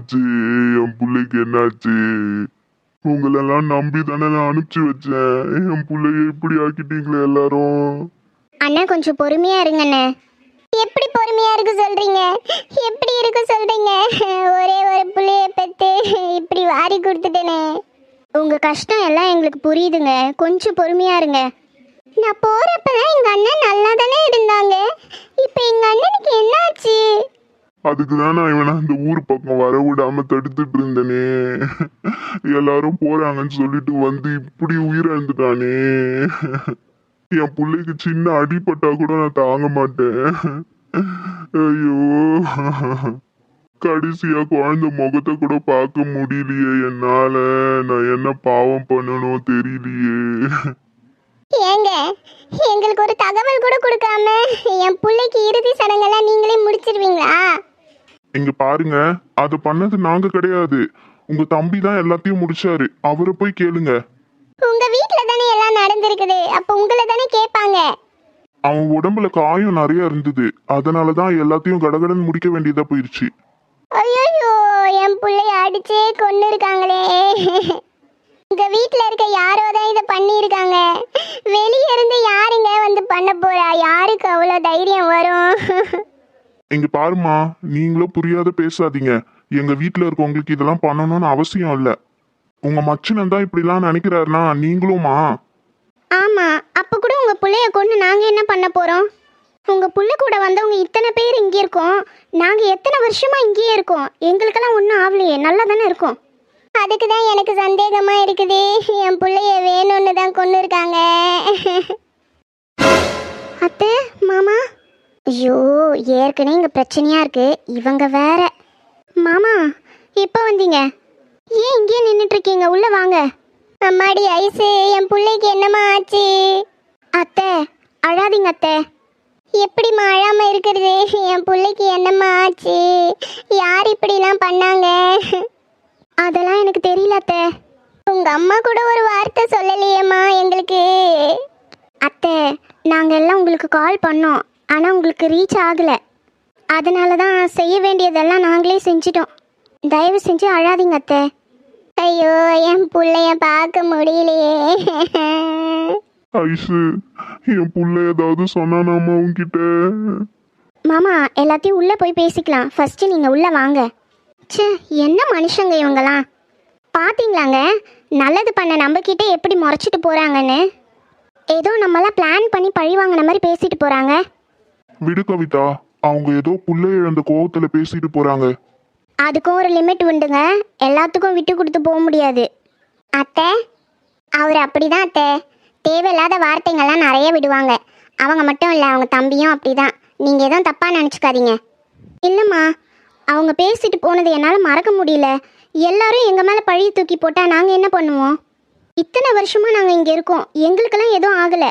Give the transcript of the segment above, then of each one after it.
என்னாச்சு? என் பிள்ளைக்கு என்னாச்சு? உங்களெல்லாம் நம்பி தானே நான் அனுப்பிச்சு வச்சேன். என் பிள்ளைய இப்படி ஆக்கிட்டீங்களே எல்லாரும்? அண்ணா கொஞ்சம் பொறுமையா இருங்க அண்ணா. எப்படி பொறுமையா இருக்க சொல்றீங்க? எப்படி இருக்க சொல்றீங்க? ஒரே ஒரு புள்ளைய பெத்து இப்படி வாரி கொடுத்துட்டேனே. உங்க கஷ்டம் எல்லாம் எங்களுக்கு புரியுதுங்க. கொஞ்சம் பொறுமையா இருங்க. நான் போறப்பதான் எங்க அண்ணன் நல்லா தானே இருந்தாங்க. இப்போ எங்க அண்ணனுக்கு என்னாச்சு? அதுக்கு தான் நான் இவனை அந்த ஊர் பக்கம் வர விடாம தடுத்துட்டு இருந்தனே. எல்லாரும் போறாங்கன்னு சொல்லிட்டு வந்து இப்படி உயிரிழந்துட்டானே. என் பிள்ளைக்கு சின்ன அடிப்பட்டா கூட நான் தாங்க மாட்டேன். ஐயோ. கடைசியா குழந்தை முகத்தை கூட பார்க்க முடியலையே என்னால. நான் என்ன பாவம் பண்ணணும் தெரியலையே. ஏங்க எங்களுக்கு ஒரு தகவல் கூட கொடுக்காம என் பிள்ளைக்கு இறுதி சடங்கெல்லாம் நீங்களே முடிச்சிருவீங்களா? இங்க பாருங்க அது பண்ணது நாங்க கிடையாது. உங்க தம்பி தான் எல்லாத்தையும் முடிச்சாரு. அவரை போய் கேளுங்க. உங்க வீட்ல தானே எல்லாம் நடந்திருக்குது. அப்ப உங்களை தானே கேட்பாங்க. அவன் உடம்புல காயம் நிறைய இருந்தது. அதனால தான் எல்லாத்தையும் கடகடன் முடிக்க வேண்டியதா போயிருச்சு. ஐயோ என் பிள்ளைய அடிச்சே கொண்டு இருக்காங்களே உங்க வீட்ல இருக்க யாரோ தான் இதை பண்ணியிருக்காங்க. வெளிய இருந்து யாருங்க வந்து பண்ண போறா? யாருக்கு அவ்வளோ தைரியம் வரும்? இங்க பாருமா நீங்களும் புரியாத பேசாதீங்க. எங்க வீட்டுல இருக்கவங்களுக்கு இதெல்லாம் பண்ணணும்னு அவசியம் இல்ல. உங்க மச்சனன் தான் இப்படிலாம் நினைக்கிறாருனா நீங்களுமா ஆமா அப்ப கூட உங்க பிள்ளைய கொண்டு நாங்க என்ன பண்ண போறோம்? உங்க புள்ள கூட வந்தவங்க இத்தனை பேர் இங்கே இருக்கோம். நாங்க எத்தனை வருஷமா இங்கேயே இருக்கோம். எங்களுக்கெல்லாம் ஒன்றும் ஆகலையே நல்லா தானே இருக்கோம். அதுக்கு தான் எனக்கு சந்தேகமா இருக்குது. என் பிள்ளைய வேணும்னு தான் கொண்டு இருக்காங்க. அத்தை மாமா. ஐயோ ஏற்கனவே இங்கே பிரச்சனையாக இருக்கு. இவங்க வேற. மாமா இப்போ வந்தீங்க. ஏன் இங்கேயே நின்றுட்டு இருக்கீங்க வாங்க. அம்மாடி ஐசு என் பிள்ளைக்கு என்னம்மா ஆச்சு? அத்தை அழாதீங்க அத்தை. எப்படிம்மா அழாம இருக்கிறது? என் பிள்ளைக்கு என்னம்மா ஆச்சு? யார் இப்படிலாம் பண்ணாங்க? அதெல்லாம் எனக்கு தெரியல அத்தை. உங்க அம்மா கூட ஒரு வார்த்தை சொல்லலையேம்மா எங்களுக்கு. அத்தை நாங்கள் எல்லாம் உங்களுக்கு கால் பண்ணோம். ஆனால் உங்களுக்கு ரீச் ஆகலை. அதனால தான் செய்ய வேண்டியதெல்லாம் நாங்களே செஞ்சிட்டோம். தயவு செஞ்சு அழாதீங்க அத்தை. ஐயோ என் பிள்ளைய பார்க்க முடியலையே. ஐசு என் புள்ள ஏதாவது சொன்னானாமா உன்கிட்ட? மாமா எல்லாத்தையும் உள்ளே போய் பேசிக்கலாம். ஃபஸ்ட்டு நீங்கள் உள்ளே வாங்க. ச்சே என்ன மனுஷங்க இவங்கலாம்? பார்த்தீங்களாங்க நல்லது பண்ண நம்மக்கிட்ட எப்படி முறைச்சிட்டு போகிறாங்கன்னு ஏதோ நம்மளாம் பிளான் பண்ணி பழி வாங்கின மாதிரி பேசிட்டு போகிறாங்க விடு கவிதா அவங்க ஏதோ புள்ளை இழந்த கோவத்துல பேசிட்டு போறாங்க. அதுக்கும் ஒரு லிமிட் உண்டுங்க. எல்லாத்துக்கும் விட்டு கொடுத்து போக முடியாது. அத்தை அவர் அப்படிதான் அத்தை. தேவையில்லாத வார்த்தைங்கள்லாம் நிறைய விடுவாங்க. அவங்க மட்டும் இல்லை அவங்க தம்பியும் அப்படிதான். நீங்கள் எதுவும் தப்பாக நினச்சிக்காதீங்க. இல்லைம்மா அவங்க பேசிட்டு போனது என்னால் மறக்க முடியல. எல்லாரும் எங்கள் மேலே பழிய தூக்கி போட்டால் நாங்கள் என்ன பண்ணுவோம்? இத்தனை வருஷமாக நாங்கள் இங்கே இருக்கோம். எங்களுக்கெல்லாம் எதுவும் ஆகலை.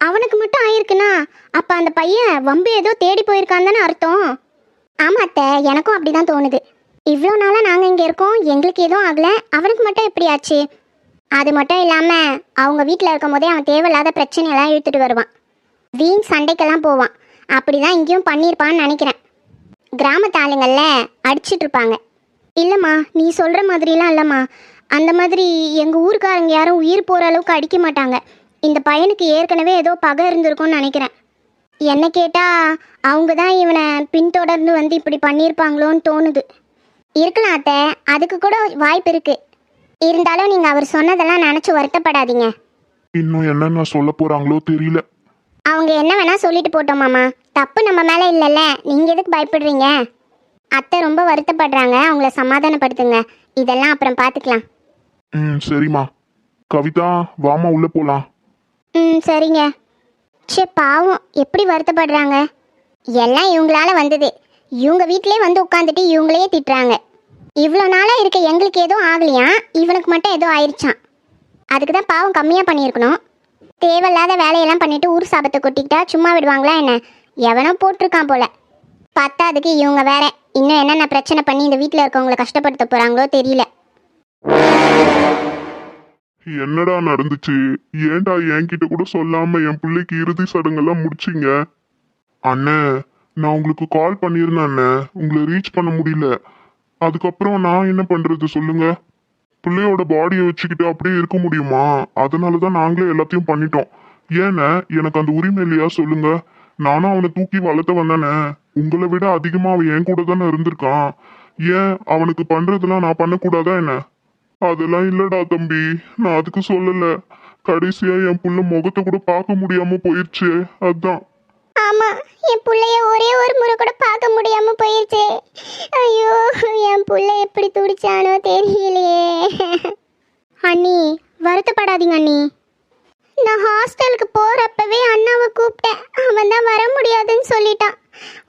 அவனுக்கு மட்டும் ஆயிருக்குன்னா அப்போ அந்த பையன் வம்பு ஏதோ தேடி போயிருக்கான் தானே அர்த்தம்? ஆமா அத்தை எனக்கும் அப்படிதான் தோணுது. இவ்வளோ நாளாக நாங்கள் இங்கே இருக்கோம் எங்களுக்கு எதுவும் ஆகலை அவனுக்கு மட்டும் எப்படி ஆச்சு? அது மட்டும் இல்லாமல் அவங்க வீட்டில் இருக்கும் போதே அவன் தேவையில்லாத பிரச்சனையெல்லாம் இழுத்துட்டு வருவான். வீண் சண்டைக்கெல்லாம் போவான். அப்படி தான் இங்கேயும் பண்ணியிருப்பான்னு நினைக்கிறேன். கிராமத்து ஆளுங்கள்ல அடிச்சிட்டு இருப்பாங்க. இல்லைம்மா நீ சொல்கிற மாதிரிலாம் இல்லைம்மா. அந்த மாதிரி எங்கள் ஊருக்காரங்க யாரும் உயிர் போகிற அளவுக்கு அடிக்க மாட்டாங்க. இந்த பையனுக்கு ஏற்கனவே ஏதோ பகை இருந்திருக்கும்னு நினைக்கிறேன். என்ன கேட்டால் அவங்க தான் இவனை பின்தொடர்ந்து வந்து இப்படி பண்ணியிருப்பாங்களோன்னு தோணுது. இருக்கலாம் அத்தை அதுக்கு கூட வாய்ப்பு இருக்கு. இருந்தாலும் நீங்கள் அவர் சொன்னதெல்லாம் நினச்சி வருத்தப்படாதீங்க. இன்னும் என்னென்ன சொல்ல போறாங்களோ தெரியல. அவங்க என்ன வேணா சொல்லிட்டு போட்டோம் மாமா. தப்பு நம்ம மேலே இல்லைல்ல. நீங்கள் எதுக்கு பயப்படுறீங்க? அத்தை ரொம்ப வருத்தப்படுறாங்க. அவங்கள சமாதானப்படுத்துங்க. இதெல்லாம் அப்புறம் பார்த்துக்கலாம் ம் சரிம்மா. கவிதா வாமா உள்ள போலாம். ம் சரிங்க. சே பாவம். எப்படி வருத்தப்படுறாங்க? எல்லாம் இவங்களால வந்தது. இவங்க வீட்டிலே வந்து உட்காந்துட்டு இவங்களையே திட்டுறாங்க. இவ்வளோ நாளாக இருக்க எங்களுக்கு எதுவும் ஆகலையா? இவனுக்கு மட்டும் ஏதோ ஆயிடுச்சான் அதுக்கு தான் பாவம் கம்மியாக பண்ணியிருக்கணும். தேவையில்லாத வேலையெல்லாம் பண்ணிட்டு ஊர் சாபத்தை கொட்டிக்கிட்டா சும்மா விடுவாங்களா என்ன? எவனோ போட்டிருக்கான் போல. பத்தாதுக்கு இவங்க வேற. இன்னும் என்னென்ன பிரச்சனை பண்ணி இந்த வீட்டில் இருக்கவங்களை கஷ்டப்படுத்த போகிறாங்களோ தெரியல. என்னடா நடந்துச்சு? ஏன்டா என்கிட்ட கூட சொல்லாம என் பிள்ளைக்கு இறுதி சடங்கெல்லாம் முடிச்சிங்க? அண்ணே நான் உங்களுக்கு கால் பண்ணியிருந்தேன் அண்ணே. உங்களை ரீச் பண்ண முடியல. அதுக்கப்புறம் நான் என்ன பண்றது சொல்லுங்க? பிள்ளையோட பாடியை வச்சுக்கிட்டு அப்படியே இருக்க முடியுமா? அதனால தான் நாங்களே எல்லாத்தையும் பண்ணிட்டோம். ஏண்ணே எனக்கு அந்த உரிமை இல்லையா சொல்லுங்க? நானும் அவனை தூக்கி வளர்த்த வந்தானே. உங்களை விட அதிகமா அவன் என் கூட தானே இருந்திருக்கான். ஏன் அவனுக்கு பண்றதுலாம் நான் பண்ணக்கூடாதா என்ன? அதெல்லாம் இல்லடா தம்பி. நான் அதுக்கு சொல்லல. கடைசியா என் புள்ள முகத்தை கூட பார்க்க முடியாம போயிடுச்சு அதான். ஆமா என் புள்ளைய ஒரே ஒரு முறை கூட பார்க்க முடியாம போயிருச்சு. ஐயோ என் புள்ள எப்படி துடிச்சானோ தெரியலையே. அண்ணி வருத்தப்படாதீங்க அண்ணி. நான் ஹாஸ்டலுக்கு போறப்பவே அண்ணாவை கூப்பிட்டேன். அவன் தான் வர முடியாதுன்னு சொல்லிட்டான்.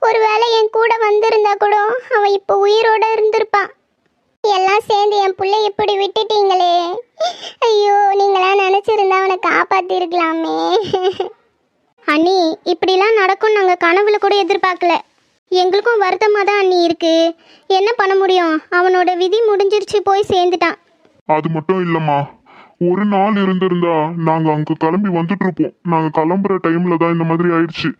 ஒருவேளை என் கூட வந்திருந்தா கூட அவன் இப்போ உயிரோட இருந்திருப்பான். எல்லாம் சேர்ந்து என் பிள்ளை இப்படி விட்டுட்டீங்களே. ஐயோ நீங்களாம் நினச்சிருந்தா அவனை காப்பாத்திருக்கலாமே. அண்ணி இப்படிலாம் நடக்கும் நாங்கள் கனவுல கூட எதிர்பார்க்கல. எங்களுக்கும் வருத்தமாக தான் அண்ணி இருக்கு. என்ன பண்ண முடியும்? அவனோட விதி முடிஞ்சிருச்சு போய் சேர்ந்துட்டான். அது மட்டும் இல்லம்மா. ஒரு நாள் இருந்திருந்தா நாங்க அங்க கிளம்பி வந்துட்டு இருப்போம் நாங்க கிளம்புற டைம்ல தான் இந்த மாதிரி ஆயிடுச்சு.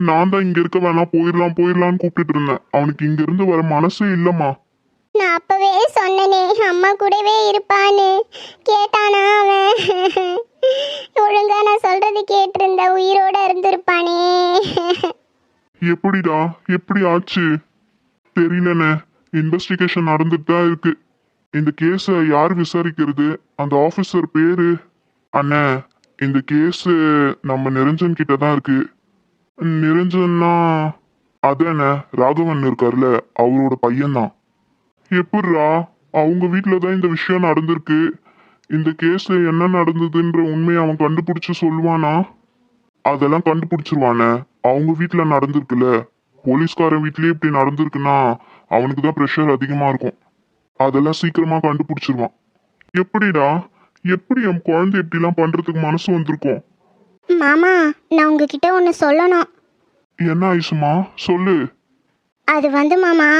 நான் தான் இங்க இருக்க வேணாம் போயிடலாம் போயிடலாம்னு கூப்பிட்டு இருந்தேன். அவனுக்கு இங்க இருந்து வர மனசே இல்லம்மா. அப்பவே சொன்னனே அம்மா கூடவே இருப்பான்னு. கேட்டானா அவன். ஒழுங்கா நான் சொல்றது கேட்டிருந்த உயிரோட இருந்திருப்பானே. எப்படிடா எப்படி ஆச்சு? தெரியலண்ணே இன்வெஸ்டிகேஷன் நடந்துட்டு தான் இருக்கு. இந்த கேஸை யார் விசாரிக்கிறது? அந்த ஆஃபீஸர் பேரு? அண்ணே இந்த கேஸு நம்ம நிரஞ்சன் கிட்ட தான் இருக்கு. நிரஞ்சன்னா அதானே ராகவன் இருக்கார்ல அவரோட பையன்தான். எப்படிரா அவங்க வீட்டில் தான் இந்த விஷயம் நடந்திருக்கு. இந்த கேஸ்ல என்ன நடந்ததுன்ற உண்மையை அவன் கண்டுபிடிச்சு சொல்லுவானா? அதெல்லாம் கண்டுபிடிச்சிருவானே. அவங்க வீட்ல நடந்திருக்குல்ல. போலீஸ்காரன் வீட்லயே இப்படி நடந்திருக்குன்னா அவனுக்கு தான் ப்ரெஷர் அதிகமா இருக்கும். அதெல்லாம் சீக்கிரமா கண்டுபிடிச்சிருவான். எப்படிடா? எப்படி என் குழந்தை இப்படிலாம் பண்றதுக்கு மனசு வந்திருக்கும்? மாமா நான் உங்ககிட்ட ஒன்று சொல்லணும். என்ன ஐசுமா சொல்லு. அது வந்து மாமா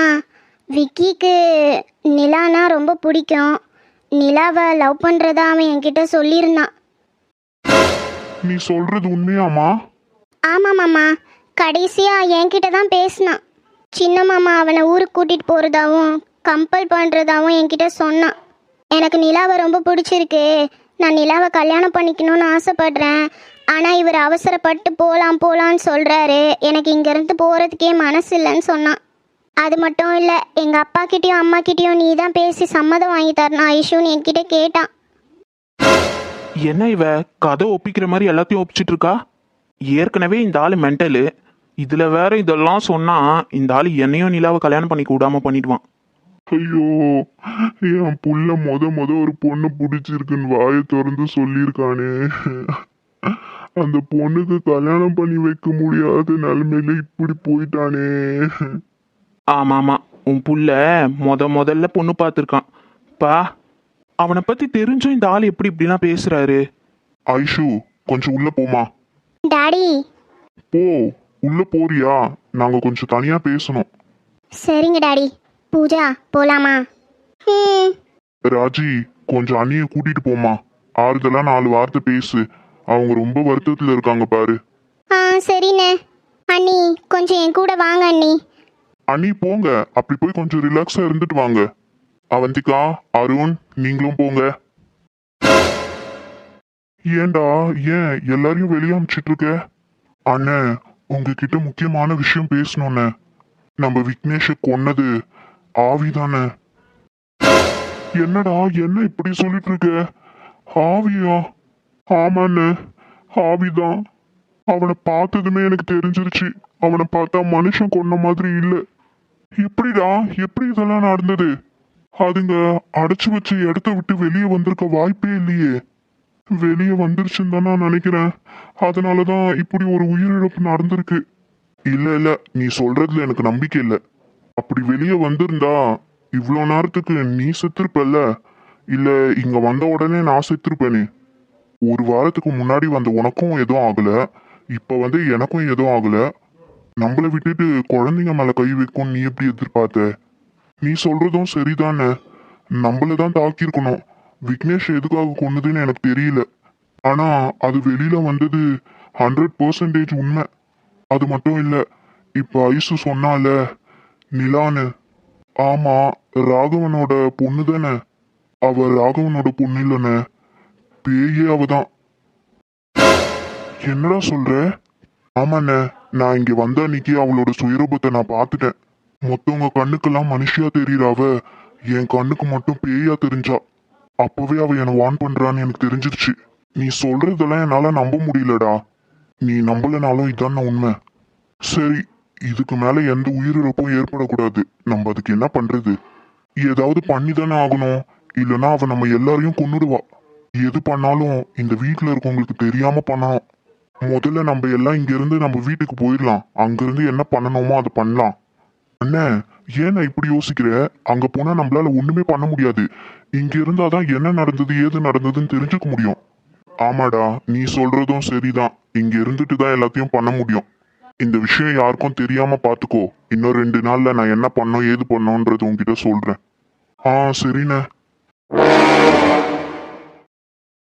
விக்கிக்கு நிலானா ரொம்ப பிடிக்கும். நிலாவை லவ் பண்ணுறதா அவன் என்கிட்ட சொல்லியிருந்தான். நீ சொல்றது உண்மையாமா மாமா கடைசியாக என்கிட்ட தான் பேசினான். சின்ன மாமா அவனை ஊருக்கு கூட்டிகிட்டு போகிறதாவும் கம்பல் பண்ணுறதாவும் என்கிட்ட சொன்னான். எனக்கு நிலாவை ரொம்ப பிடிச்சிருக்கு. நான் நிலாவை கல்யாணம் பண்ணிக்கணும்னு ஆசைப்படுறேன். ஆனால் இவர் அவசரப்பட்டு போகலாம் போகலான்னு சொல்கிறாரு எனக்கு இங்கேருந்து போகிறதுக்கே மனசு இல்லைன்னு சொன்னான். அது மட்டும் இல்லை எங்கள் அப்பா கிட்டேயும் அம்மா கிட்டேயும் நீ தான் பேசி சம்மதம் வாங்கி தரணும் ஐஷுன்னு என்கிட்ட கேட்டான். என்ன இவ? கதை ஒப்பிக்கிற மாதிரி எல்லாத்தையும் ஒப்பிச்சிட்டு இருக்கா ஏற்கனவே இந்த ஆள் மென்டலு இதுல வேற இதெல்லாம் சொன்னா இந்த ஆள் என்னையும் நிலாவை கல்யாணம் பண்ணி கூடாம பண்ணிடுவான். ஐயோ என் புள்ள முத முத ஒரு பொண்ணு பிடிச்சிருக்குன்னு வாயை திறந்து சொல்லியிருக்கானே. அந்த பொண்ணுக்கு கல்யாணம் பண்ணி வைக்க முடியாத நிலைமையில இப்படி போயிட்டானே. ஆமா ஆமா உன் புள்ள முத முதல்ல பொண்ணு பார்த்துருக்கான். பா அவனை பத்தி தெரிஞ்சும் இந்த ஆள் எப்படி இப்படிலாம் பேசுறாரு? ஐஷு கொஞ்சம் உள்ள போமா டாடி. போ உள்ள போறியா? நாங்க கொஞ்சம் தனியா பேசணும். சரிங்க டாடி. பூஜா போகலாமா ம். ராஜி கொஞ்சம் அண்ணிய கூட்டிட்டு போமா ஆறுதலா நாலு வார்த்தை பேசு. அவங்க ரொம்ப வருத்தத்துல இருக்காங்க பாரு. ஆ சரிண்ணே. அண்ணி கொஞ்சம் என் கூட வாங்க அண்ணி. அண்ணி போங்க. அப்படி போய் கொஞ்சம் ரிலாக்ஸா இருந்துட்டு வாங்க. அவந்திகா அருண் நீங்களும் போங்க. ஏன்டா ஏன் எல்லாரையும் வெளியே அனுப்பிச்சிட்டு இருக்க? அண்ணே உங்ககிட்ட முக்கியமான விஷயம் பேசணும்ண்ணே நம்ம விக்னேஷை கொன்னது ஆவிதானே என்னடா என்ன இப்படி சொல்லிட்டு இருக்க? ஆவியா? ஆமாண்ணே ஆவிதான் அவனை பார்த்ததுமே எனக்கு தெரிஞ்சிருச்சு. அவனை பார்த்தா மனுஷன் கொன்ன மாதிரி இல்லை. இப்படிடா எப்படி இதெல்லாம் நடந்தது? அதுங்க அடைச்சு வச்ச இடத்த விட்டு வெளியே வந்திருக்க வாய்ப்பே இல்லையே. வெளியே வந்துருச்சுன்னு தான் நான் நினைக்கிறேன். அதனாலதான் இப்படி ஒரு உயிரிழப்பு நடந்திருக்கு. இல்ல இல்ல நீ சொல்றதுல எனக்கு நம்பிக்கை இல்லை. அப்படி வெளியே வந்திருந்தா இவ்வளோ நேரத்துக்கு நீ செத்துருப்பல்ல. இல்ல இங்க வந்த உடனே நான் செத்துருப்பேனே. ஒரு வாரத்துக்கு முன்னாடி வந்த உனக்கும் எதுவும் ஆகல. இப்ப வந்து எனக்கும் எதுவும் ஆகல. நம்மளை விட்டுட்டு குழந்தைங்க மேல கை வைக்கும் நீ எப்படி எதிர்பார்த்த? நீ சொல்றதும் சரிதானே. நம்மள தான் தாக்கியிருக்கணும். விக்னேஷ் எதுக்காக கொன்னதுன்னு எனக்கு தெரியல. ஆனா அது வெளியில வந்தது ஹண்ட்ரட் பர்சன்டேஜ் உண்மை. அது மட்டும் இல்ல இப்ப ஐசு சொன்னால நிலான்னு. ஆமா ராகவனோட பொண்ணு தானே. அவ ராகவனோட பொண்ணு இல்லைண்ணே பேயே அவதான். என்னடா சொல்ற? ஆமாண்ணே. நான் இங்க வந்த அன்னைக்கு அவளோட சுயரூபத்தை நான் பார்த்துட்டேன். மொத்தவங்க கண்ணுக்கெல்லாம் மனுஷியா தெரியறாவ. என் கண்ணுக்கு மட்டும் பேயா தெரிஞ்சா. அப்பவே அவ என்னை வான் பண்றான்னு எனக்கு தெரிஞ்சிருச்சு. நீ சொல்றதெல்லாம் என்னால நம்ப முடியலடா. நீ நம்பலனாலும் இதான் உண்மை. சரி இதுக்கு மேல எந்த உயிரிழப்பும் ஏற்படக்கூடாது. நம்ம அதுக்கு என்ன பண்றது? ஏதாவது பண்ணி தானே ஆகணும். இல்லைன்னா அவ நம்ம எல்லாரையும் கொன்னுடுவா. எது பண்ணாலும் இந்த வீட்டில் இருக்கவங்களுக்கு தெரியாம பண்ணணும். முதல்ல நம்ம எல்லாம் இங்க இருந்து நம்ம வீட்டுக்கு போயிடலாம். அங்கிருந்து என்ன பண்ணணுமோ அதை பண்ணலாம். அண்ணே ஏன் நான் இப்படி யோசிக்கிற? அங்க போனா நம்மளால ஒண்ணுமே பண்ண முடியாது. இங்க இருந்தாதான் என்ன நடந்தது ஏது நடந்ததுன்னு தெரிஞ்சுக்க முடியும். ஆமாடா நீ சொல்றதும் சரிதான். இங்க இருந்துட்டு தான் எல்லாத்தையும் பண்ண முடியும். இந்த விஷயம் யாருக்கும் தெரியாம பாத்துக்கோ. இன்னும் ரெண்டு நாள்ல நான் என்ன பண்ணோம் ஏது பண்ணோன்றது உங்ககிட்ட சொல்றேன். ஆ சரிண்ணே.